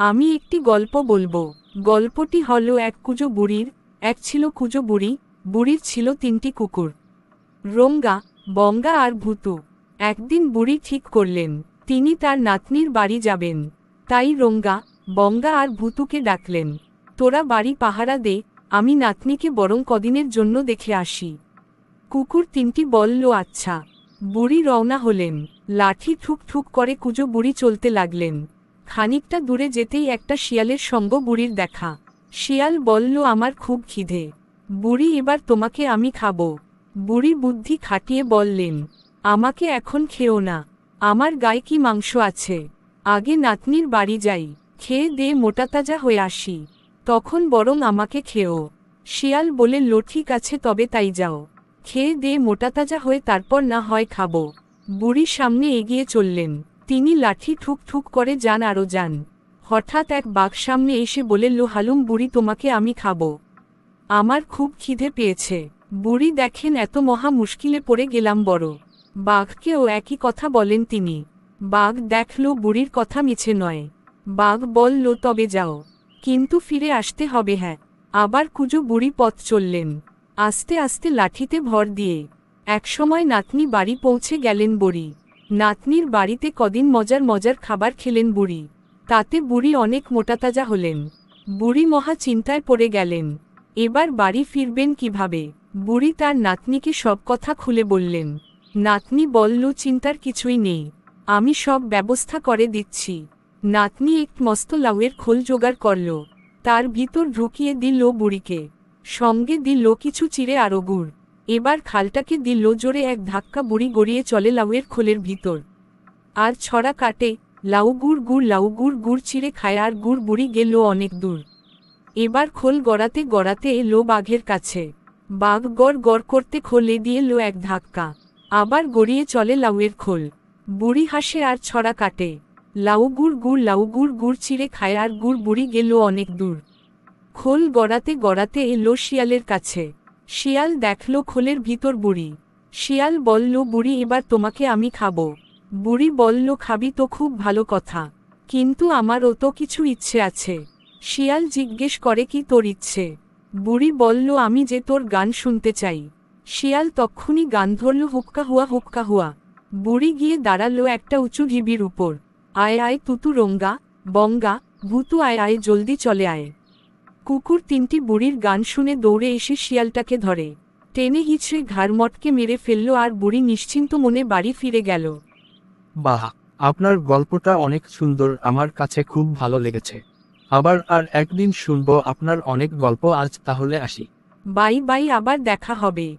আমি একটি গল্প বলব। গল্পটি হল এক কুজো বুড়ির, এক ছিল কুজো বুড়ি, বুড়ির ছিল তিনটি কুকুর। রোঙ্গা, বঙ্গা আর ভূতু। একদিন বুড়ি ঠিক করলেন, তিনি তার নাতনির বাড়ি যাবেন। তাই রোঙ্গা, বঙ্গা আর ভূতুকে ডাকলেন, তোরা বাড়ি পাহারা দে, আমি নাতনিকে বরং কদিনের জন্য দেখে আসি। কুকুর তিনটি বলল আচ্ছা। বুড়ি রওনা হলেন, লাঠি ঠুক ঠুক করে কুজো বুড়ি চলতে লাগলেন। খানিকটা দূরে যেতেই একটা শিয়ালের সঙ্গ বুড়ির দেখা। শিয়াল বলল, আমার খুব খিদে। বুড়ি, এবার তোমাকে আমি খাব। বুড়ি বুদ্ধি খাটিয়ে বললেন, আমাকে এখন খেও না। আমার গায়ে কি মাংস আছে? আগে নাতনির বাড়ি যাই, খেয়ে দে মোটাতাজা হয়ে আসি। তখন বরং আমাকে খেও। শিয়াল বলে, লো, ঠিক আছে, তবে তাই যাও। খেয়ে দে মোটাতাজা হয়ে তারপর না হয় খাব। বুড়ি সামনে এগিয়ে চললেন। তিনি লাঠি ঠুক ঠুক করে যান আরও যান। হঠাৎ এক বাঘ সামনে এসে বলে লো হালুম বুড়ি, তোমাকে আমি খাব। আমার খুব খিদে পেয়েছে। বুড়ি দেখেন এত মহা মুশকিলে পড়ে গেলাম বড়। বাঘকেও একই কথা বলেন তিনি। বাঘ দেখল বুড়ির কথা মিছে নয়। বাঘ বলল, তবে যাও। কিন্তু ফিরে আসতে হবে হ্যাঁ। আবার কুজো বুড়ি পথ চললেন। আস্তে আস্তে লাঠিতে ভর দিয়ে। একসময় নাতনি বাড়ি পৌঁছে গেলেন বুড়ি। নাতনির বাড়িতে কদিন মজার মজার খাবার খেলেন বুড়ি। তাতে বুড়ি অনেক মোটাতাজা হলেন। বুড়ি মহা চিন্তায় পড়ে গেলেন। এবার বাড়ি ফিরবেন কীভাবে? বুড়ি তার নাতনিকে সব কথা খুলে বললেন। নাতনি বলল চিন্তার কিছুই নেই। আমি সব ব্যবস্থা করে দিচ্ছি। নাতনি এক মস্ত লাউয়ের খোল জোগাড় করল। তার ভিতর ঢুকিয়ে দিল বুড়িকে। সঙ্গে দিল কিছু চিড়ে আরও গুড় এবার খালটাকে দিল জোরে এক ধাক্কা বুড়ি গড়িয়ে চলে লাউয়ের খোলের ভিতর। আর ছড়া কাটে, লাউ গুড় গুড় লাউ গুড় গুড় চিড়ে খায় আর গুড় বুড়ি গেল অনেক দূর। এবার খোল গড়াতে গড়াতে এলো বাঘের কাছে। বাঘ গড় গড় করতে খোলে দিয়ে লো এক ধাক্কা। আবার গড়িয়ে চলে লাউয়ের খোল। বুড়ি হাসে আর ছড়া কাটে। লাউ গুড় গুড় লাউ গুড় গুড় চিড়ে খায় আর গুড় বুড়ি গেল অনেক দূর। খোল গড়াতে গড়াতে এলো শিয়ালের কাছে। শিয়াল দেখল খোলের ভিতর বুড়ি। শিয়াল বলল, বুড়ি, এবার তোমাকে আমি খাব। বুড়ি বলল, খাবি তো, খুব ভালো কথা। কিন্তু আমারও তো কিছু ইচ্ছে আছে। শিয়াল জিজ্ঞেস করে, কি তোর ইচ্ছে? বুড়ি বলল, আমি যে তোর গান শুনতে চাই। শিয়াল তক্ষুনি গান ধরল, হুক্কা হুয়া হুক্কা হুয়া। বুড়ি গিয়ে দাঁড়াল একটা উঁচু ঢিবির উপর। আয় আয়, তুতু রঙ্গা, বঙ্গা, ভূতু, আয় আয়, জলদি চলে আয়। কুকুর তিনটি বুড়ির গান শুনে দৌড়ে এসে শিয়ালটাকে ধরে। টেনে হিচড়ে ঘাড় মটকে মেরে ফেলল আর বুড়ি নিশ্চিন্ত মনে বাড়ি ফিরে গেল। বাহ আপনার গল্পটা অনেক সুন্দর আমার কাছে খুব ভালো লেগেছে। আবার আর একদিন শুনব আপনার অনেক গল্প আজ তাহলে আসি। বাই বাই আবার দেখা হবে।